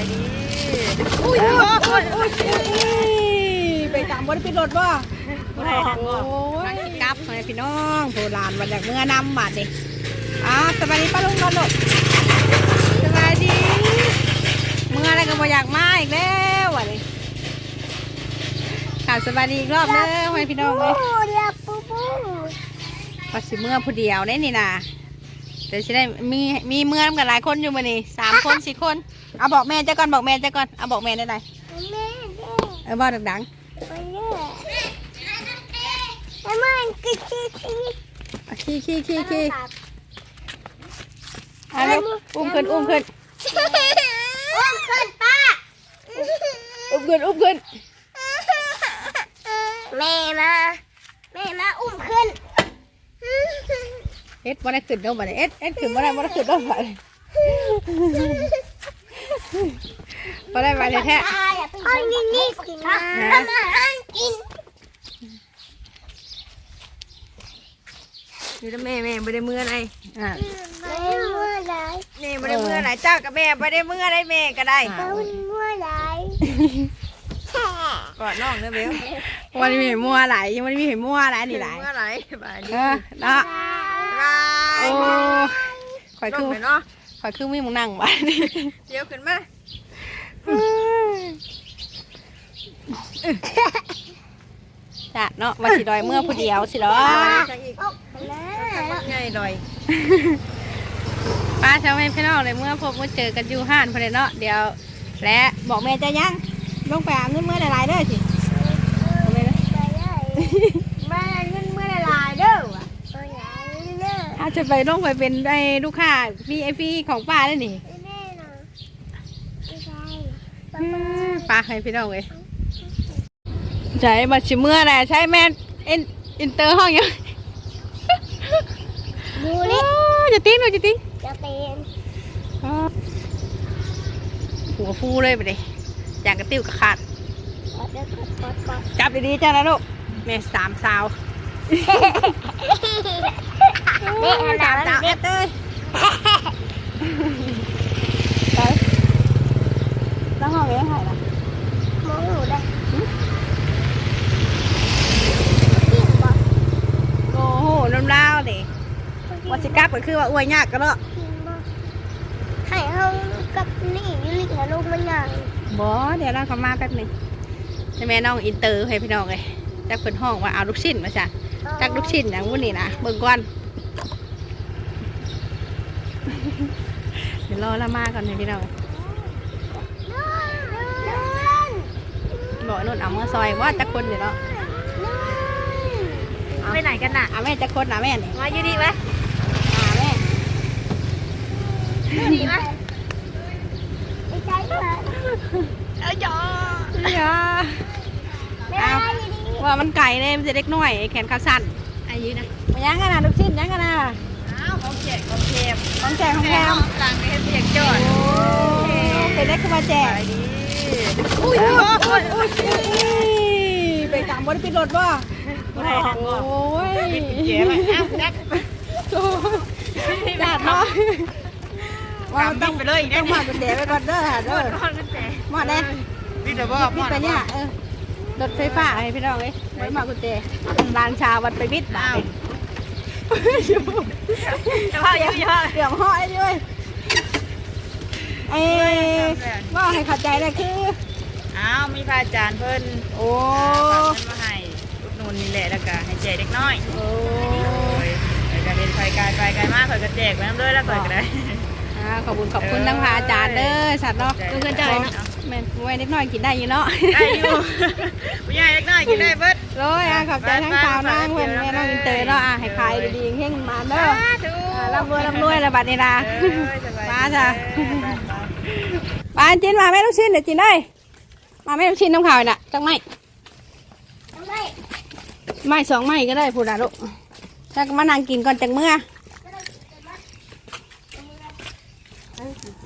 ายดีอุ้ยอุ้ยอุ้ยอุ้ยไปตามบริปิดรถบ่บ่ได้ทันโอ้บ่ยกลับมาพี่น้องโบราณวันจากเมื่อนำบาดนี่อ่าสบายดีป้าลุงนอนหลบสบายดี เมื่ออะไรก็บ่อยากมาอีกแล้ววันนี้ข่าวสบายดีอีกรอบเด้อให้พี่น้องเลยเรียบปูปูก็สิเมื่อผู้เดียวได้นี่นะเดี๋ยวสิได้มีมีเมื่อกันหลายคนอยู่มานี่สามคนสี่คน เอาบอกแม่เจ้าก่อนบอกแม่เจ้าก่อนเอาบอกแม่ได้ไหนแม่เออบอกดังไปเลยแล้วมันก็ชี้ชี้ๆเอาขี้ขี้ขี้ขี้เอาลูกอุ้มขึ้นอุ้มขึ้นอุ้มขึ้นป้าอุ้มขึ้นอุ้มขึ้นแม่มาแม่มาอุ้มขึ้นเอ็ดบ่ได้ขึ้นเด้อบ่ได้เอ็ดเอ็ดขึ้นบ่ได้บ่ได้ขึ้นเด้อบ่ได้ บ่ได้บ่ได้แท้เอานี่นี่กินนะเอามาให้กินอยู่กับแม่แม่บ่ได้มื้อไหนอ่าไม่เมื่อไรนี่บ่ได้มื้อไหนเจ้ากับแม่บ่ได้มื้อไหนแม่ก็ได้เอาเมื่อไรกอดน้องเด้อเบลวันนี้มีเห็นมั่วหลายยังไม่ได้มีเห็นมั่วหลายนี่หลายมื้อไหนบายดีเออเนาะบายโอ้ข่อยลคืงอไปเนาะ ข่อยคือมีมึงนั่งบ้านนี่เดี๋ยวขึ้นมาจ้ะเนาะมาสิดอยเมื่อผู้เดียวสิดอยจังอีกออกไปแล้วใหญ่ดอยป้าชาวแม่พี่น้องเลยเมื่อพบเมื่อเจอกันอยู่ห้านพอดีเนาะเดี๋ยว และบอกแม่จะยังลงไปอาบน้ำเมื่อหลายๆเด้อสิเอาเลยนะไปเลยแม่เงินมื้อหลายๆเด้อว่ะ ไป เลยถ้าจะไปลงไปเป็นไอ้ลูกค้า VIP ของป้าได้นี่แน่นอนไม่ใช่ป้าให้พี่น้องเลยใช่บัตรชิเมื่อแหละใช่แม่อินอินเตอร์ห้องยังดูโอ้นี่ยจะติ้งหน่อยจะติ้งจะเป็นหัวฟูเลยไปเลยอยากกระติ้วกระขาดกดกดกดกดจับดีๆจ้านะลูกแม่สามสาว นี่อันสามนั้สาวเอ็ดเอ้ยไปแล้วห้องเลี้ยงไห่ละมองหนูได้นบ่โอ้โหน้ำลาวดิวัชิกลับก็คือว่าอวยยากกันเนาะกินบ่ห้เฮากับนี่อยู่ลิกับลูกมันใหญ่บอเดี๋ยวเราก็มาแป๊บหนึงใช่น้องอินเตอร์ให้พี่น้องเลยจากเพิ่นห้องว่าเอาลูกชิ้นมาจ้ะจากลูกชิ้นอย่างวุ้นนี่นะเบิ่งก่อนเดี๋ยว รอละมาก่อนให้พี่น้องบอกนุ่นเอามือซอยว่าจะคนอยู่เนาะไปไหนกันน่ะเอาแม่จะคนนะแม่นี่มาอยู่ดีไหมอ่าแม่อยู่ดีไหมไม่ใช่เลยเอ้ยจ้าอย่าไม่ได้ดีว่ามันไก่เลยมันจะเล็กน้อยแขนขาสั้นอายุนะมายังกันนะลูกชิ้นยังกันนะ อ้าวเขาเจ็บเขาเจ็บของแจกของแถมหลังเฮ็ดเสียงจอดโอ้เป็นได้ขึ้นมาแจกไปดีอุ้ยอุ้ยอุ้ยอุ้ยไปตามบริปิดรถบ่บ่ได้ทันบ่โอ้ยเจ็บเลยอ้าวแจ็คดาดเนาะว่าต้องไปเลยอีกต้ได้องนี่มาเป็นเด๋ไปก่อนเด้อเด้อนอนกันแต่หมดเลยพี่จะบอปิกดไปเนี่ยเออรถไฟฟ้าให้พี่น้องเลยไว้มากุญแจร้านชาวันไปบิดบ่าอ้าวไป จะพายู่อย่าเกือบห้อยด้วยเอ้ว่าให้เข้าใจเลยคือ อ้าว มีพระอาจารย์เพิ่นโอ้ฝากเงินมาให้อุดหนุนนี่แหละแล้วก็ให้แจกเด็กน้อยโอ้อยแล้วก็เห็นไฟกายไฟกายมากข่อยก็แจกไปน้ำเลยแล้วข่อยก็ได้อ่าขอบคุณขอบคุณทั้งพระอาจารย์เด้อสัตว์เนาะเออเงินจ่ายเนาะแม่นไว้นิดหน่อยกินได้อยู่เนาะได้อยู่ผู้ใหญ่เล็กน้อยกินได้เบิด โอ้ยอะขอบใจทั้งสาวนางเพื่อนแม่น้องอินเตอร์เนาะอะให้ขายดีๆเฮงๆมาเด้อธุอ่าร่ำรวยร่ำรวยระบัดนี้นะเออสบายดีมาจ้ะปานจินมาแม่ลูกชิ้นเดี๋ยวจินได้มาแม่ลูกชิ้นน้ำขาวน่ะจังไม่ทำไมไม่สองไม่ก็ได้พูดนะลูกจะมานั่งกินก่อนจังเมื่อ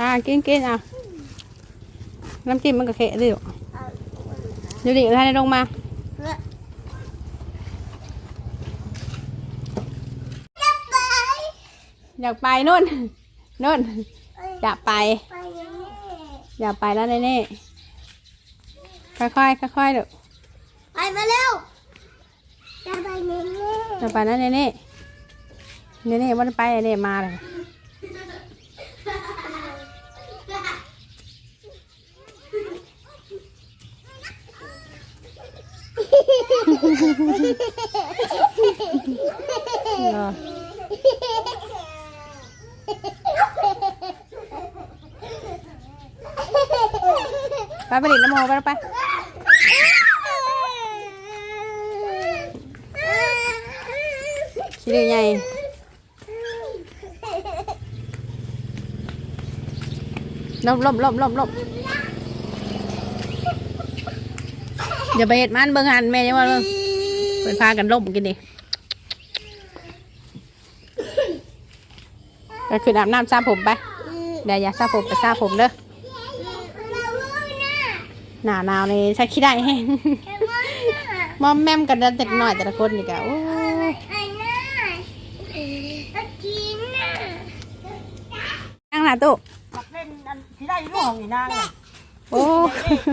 อ่ากินกินอะน้ำจิ้มมันก็เคะดิลูกเดี๋ยวดิท่านได้ลงมา จะไป อยากไปนู่นนู่นอยากไป ไปยังไงอย่าไปแล้วเน่เน่ค่อยๆค่อยๆลูกไปมาเร็วจะไปเล่นอย่าไปแล้วเน่เน่เน่เน่วันไปเน่มาเลยเหรอ ไปไปหลินน้ำโมไปแล้วไปคิดยังไงลบลบลบลบลบอย่าไปเห็ดมันเบิ่งหันแม่ยังว่าเบิ่งไปพากันลบกินดิก็คืออาบน้ำซาผมไปเดี๋ยวอย่าซาผมไปซาผมเด้อ หนาหนาวนี่ใช้ขี้ได้แห้งมอมแมมกันเดินแต่หน่อยแต่ละคนนี่กะโอ้ยไอ้น่าตะกินน่ะนั่งหน้าตู้เล่นอันที่ได้ลูกของอีนางน่ะโอ้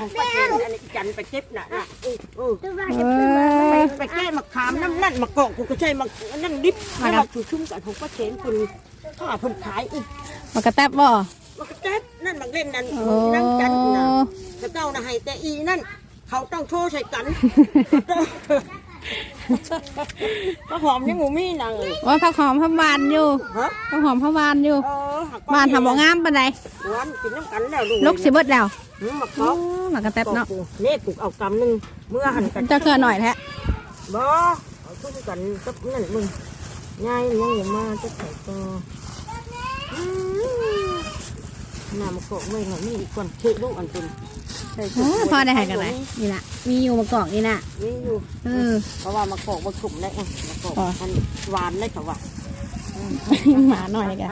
ของป้าเจนอันนี้จันไปเจ็บน่ะน่ะเออเออตัวบ้าเอจะเป็นมาไปอไปแก้มะขามน้ำนั่นมะกอกกูก็ใช่มะนั่นดิบมามาครับชูชุ่มกันของป้าเจนคนข้าคนขายอีกมากระแตบบ่ มะกระเจ็บนั่นมะเล่นนั่นโอ้นั่งจันน่ะแล้วเจ้าน่ะให้แต่อีนั่น เขาต้องโชว์ใส่กันก็หอมนี่หมูมี่นางเอ้ยว่าผักหอมผักหวานอยู่ฮะผักหอมผักหวานอยู่เออหักหวานทำบ่งามปานใดหวานกินน้ำกันแล้วลูกลูกสิเบิดแล้วหืมมะกโอ้อกมากระแตบเนาะนี่ปลูกเอากำหนึ่งเมื่อหันกันเจ้าเกลือหน่อยแท้บ่เอาทุ่มกันกับนั่นมึงง่ายยังอย่ามาจะใส่ต่ออืม น้ำมะกอกไม่หน่อยนี่อีกคนเทลูกอันเป็นใส่โอ้พอได้ให้กันไหนนี่น่ะมีอยู่มากอกนี่น่ะนี่อยู่เออ เพราะว่ามะกอกมะกลุ่มได้ไงมะกอกอ๋อมันหวานได้ค่ะว่าหมาหน่อยกัน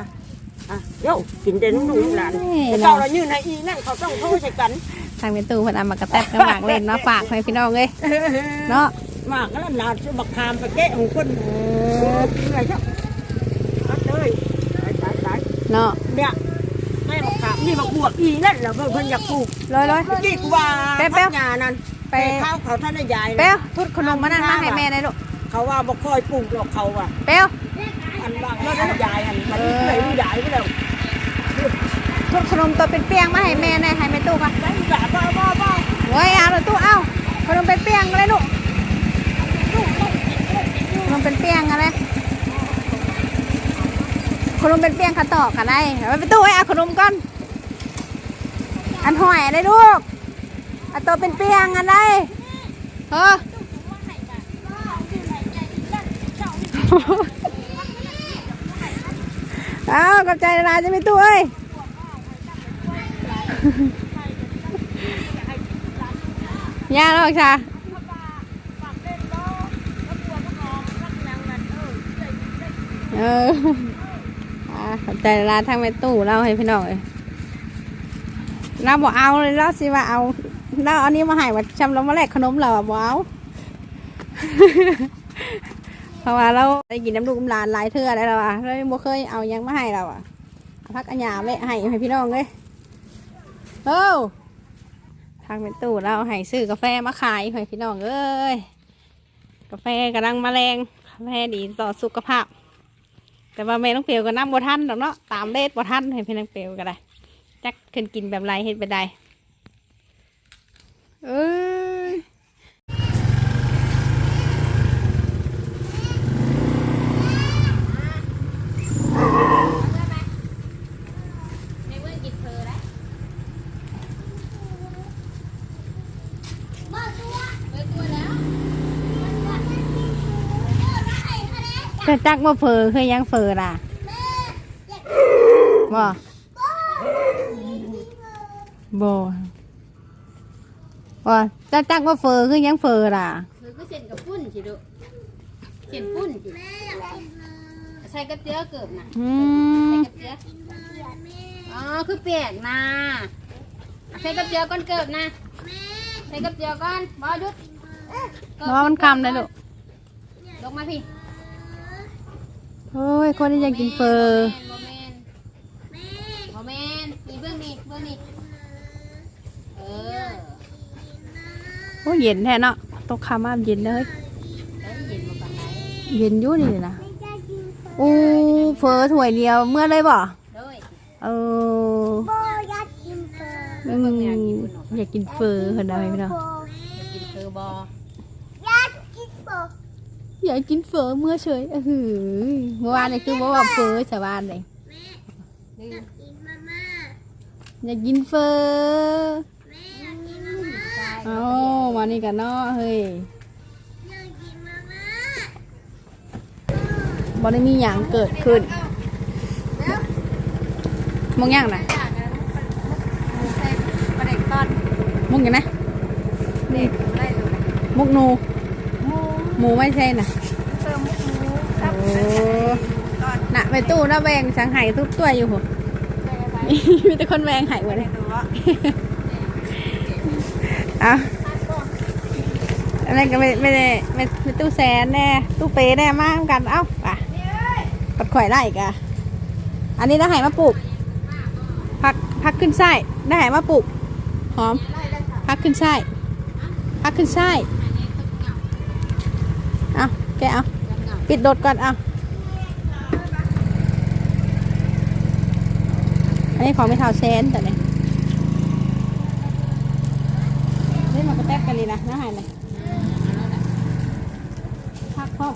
อะเดี๋ยวกินเด่นลูกลูกหลานเอ้ย แต่เจ้าเรายืนในอีนั่นเขาต้องโทษใส่กันทางเป็นตู้เพิ่นเอามากระแตบกระหมากเล่นเนาะฝากให้พี่น้องเอ้ยเนาะมากแล้วนาจะบักคามไปแกะของคนเออกินอะไรเจ้าเอาเลยตายตายตายเนาะเนี่ยแม่บอกครับ นี่มาบวกอีนั่นแหละเพิ่นอยากปลูกเลยเลยเมื่อกี้กูว่าแป๊บแป๊บ พักงานนั่นไปไปข้าวเขาท่านนายายเป้วพุดขนมมานั่นมาให้แม่หน่อยลูกเขาว่าบ่ค่อยปลูกหรอกเขาอะเป้วอันว่าแล้วท่านยายอันมันเลยลูกยายไปแล้วพุดขนมตัวเป็นเปียงมาให้แม่หน่อยให้แม่ตู้ปะไปด่าบ้าบ้าบ้าโอ้ยเอาเลยตู้เอาขนมเป็นเปียงอะไรลูกขนมเป็นเปียงอะไรขนมเป็นเปียงขัดตอกกันได้เอาไปตู้ไอ้เอาขนมก่อน อันหอยอะไรลูก อันตัวเป็นเปียงอันได้เออเอากับใจลายจะไม่ตู้เอ้ยย่าหรอกจ้ะเอออ่าขอบใจร้านทางแม่ตู้เล่าให้พี่น้องเลย เราบอกเอาเลยเราสิว่าเอาเราเอานี้มาให้ว่าชำเรามาแลกขนมเราบอกเอาเพราะว่าเราได้กินน้ำลูกน้ำลานหลายเทื่อแล้วอะเรายังบ่เคยเอายังมาให้เราอะพักอัญญาไว้ให้ให้พี่น้องเลยเอ้าทางเป็นตู้เราให้ซื้อกาแฟมาขายให้พี่น้องเอ้ยกาแฟกำลังมาแรงกาแฟดีต่อสุขภาพ แต่ว่าแม่น้องเปียวก็น้ำบัวทันดอกเนาะตามเลทบัวทันให้พี่น้องเปียวก็ได้ จักขึ้นกินแบบไรเฮ็ดไปได้เอ้ยไม่เมื่อกินเพลได้มาตัวเปิดตัวแล้วเคะแนนจะจักว่าเฟอคือยังเฟอล่ะแม่อยากบ่บ่บ่จะจักว่าเฟอคือยังเฟอล่ะ คือก็เส้นกับปุ้นสิลูกเส้นปุ้นสิแม่อยากกินเลยใส่กระเจี๊ยบเกิบนะอืใส่มกระเจี๊ยบกินเลยแม่อ๋อคือเปียกนะใส่กระเจี๊ยบก้อนเกิบนะแม่ใส่กระเจี๊ยบก้อนบอยุดเกิบเพราะมันคำเลยลูกลงมาพี่โอ้ยคนที่อยากกินเฟอ โมเมนแม่โมเมนนี่เบื้องนี้เบื้องนี้ โอ้เย็นแท้เนาะตกคามาเย็นเลยเย็นมาปานไหนเย็นอยู่นี่นะอู้เฟอถ้วยเดียวเมื่อเลยบ่โดยเออโบอยากกินเฟออืมอยากกินเฟอเห็นได้ไหมเนาะโบกินเธอบออยากกินเฟออยากกินเฟอเมื่อเฉยเออหือเมื่อวานนี่คือว่าว่าเฟอชาวบ้านเลยอยากกินมาม่าอยากกินเฟอ แม่อยากกินมาม่า เอ้ามานี่กันเนาะเฮ้ยอยากกินมาม่าบ่ได้มีหยังเกิดขึ้นมองยังนะประเด็กตอนมองยังนะนี่ได้ดูมุกหนูหมูหมูไม่ใช่น่ะเติมมุกหมูครับโอ้น่ะไปตู้น่ะแวงสังไห้ทุกตัวอยู่หัวมีแต่คนแวงไห้หมดเลยดูว่าเอาอะไรก็ไม่ไม่ได้ไม่ไม่ตู้แสนแน่ตู้เปแน่มากกัน เอ้าป่ะปัดข่อยได้อีกะอันนี้ได้ไห้มาปลูกพักพักขึ้นไส้ได้ไห้มาปลูกหอมพักขึ้นไส้พักขึ้นไส้เอาแกเอาปิดโดดก่อนเอาอันนี้ของไม่เท่าแซนแต่เนี่ย นี่มันก็แทบกันเลยนะน้าหายเลยพักพร้อ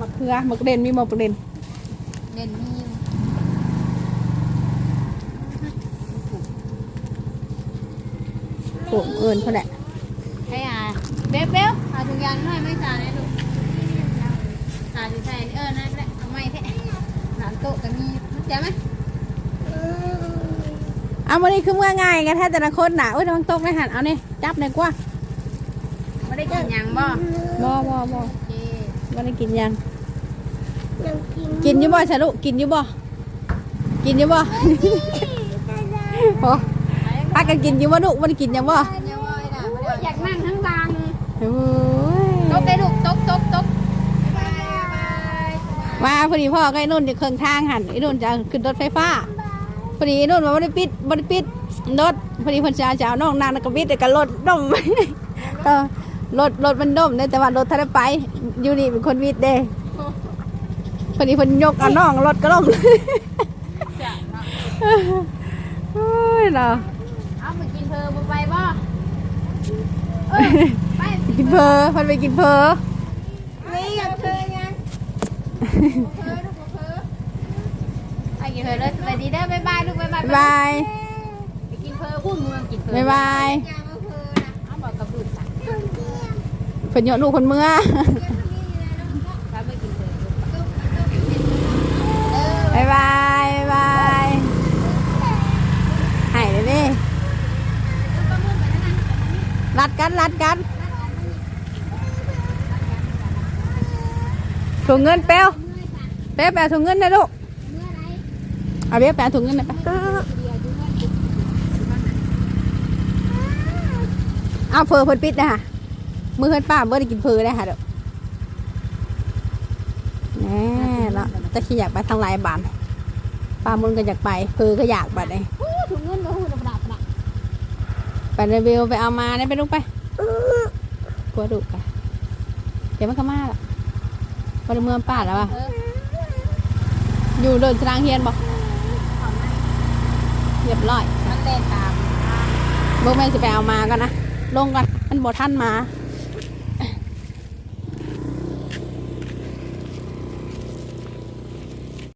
มะเขือมะกระเด็นมีมะกระเด็นเด่นมีอยู่ปลูกเอิญเขาแหละให้อะเบลเบลเอาถุงยางหน่อยไม่สาเนี่ยลูกสาดูใส่เออนั่นแหละเอาไมแท้หลานโต๊ะก็มีเจ๊ไหม เอาวันนี้คือเมื่อไงกันแท้แต่ละคนน่ะอุ้ยระวังตกไม่หันเอาเนี่ยจับหน่อยกว่าไม่ได้กินยังบ่บ่บ่บ่โอเคไม่ได้กินยังอยากกินกินอยี่บ่ฉลุกินอยี่บ่กินอยี่บ่โอ้พากันกินอยี่บ่ดุมันกินยังบ่อยากนั่งทั้งรางโอ้ยตกได้ลูกตกตกตกมาพอดีพ่อก็ไอ้นุ่นจะเครื่องทางหันไอ้นุ่นจะขึ้นรถไฟฟ้า พอดีไอ้นุ่นมาไม่ได้ปิดไม่ได้ปิดรถพอดีเพันชาจะเอาน้องนางแล้วก็ปิดแต่ก็รถดมก็รถรถมันดมเนี่ยแต่ว่ารถท่านได้ไปอยู่นี่เป็นคนวิดเด้พอดีเพิ่นยกเอาน้องรถก็ลงโอ้ยเนาะเอาไปกินเพอบ่ไปบ่เออไปกินเพอเพิ่นไปกินเพอไม่อยากเธอยังไป กินเพอเลยสวัสดีเด้อบ๊ายบายลูกบ๊ายบายบายไปกินเพอพูดเมืองกินเพอบายบายเอาบอกกับลูกจ้ะเพิ่นโยนลูกคนเมื่อถ้าไปกินเพอบายบายบายหายเลยดิรัดกันรัดกันถุงเงินเปลวเปลวแปลถุงเงินนะลูก เอาเบี้ยแปลถุงเงินหนะไปเอาเพอเพิ่นปิดนะฮะมือเพิ่นป้าเมื่อได้กินเพอได้ค่ะเด้อแน่แล้วจะขี้อยากไปทางหลายบานปลามุนก็อยากไปเพอก็อยากบัดเลยถุงเงินก็หูประดับประดับไปรีวิวไปเอามาได้ไปลูกไปกลัวดุไปเดี๋ยวมันก็มาละพอได้เมืองป้าแล้วป่ะเอออยู่เดินสรางเฮียนบอกเรียบร้อยมันเล่นตามเบิ่งแม่จะไปเอามาก่อนนะลงก่อนมันบ่ท่านมาเ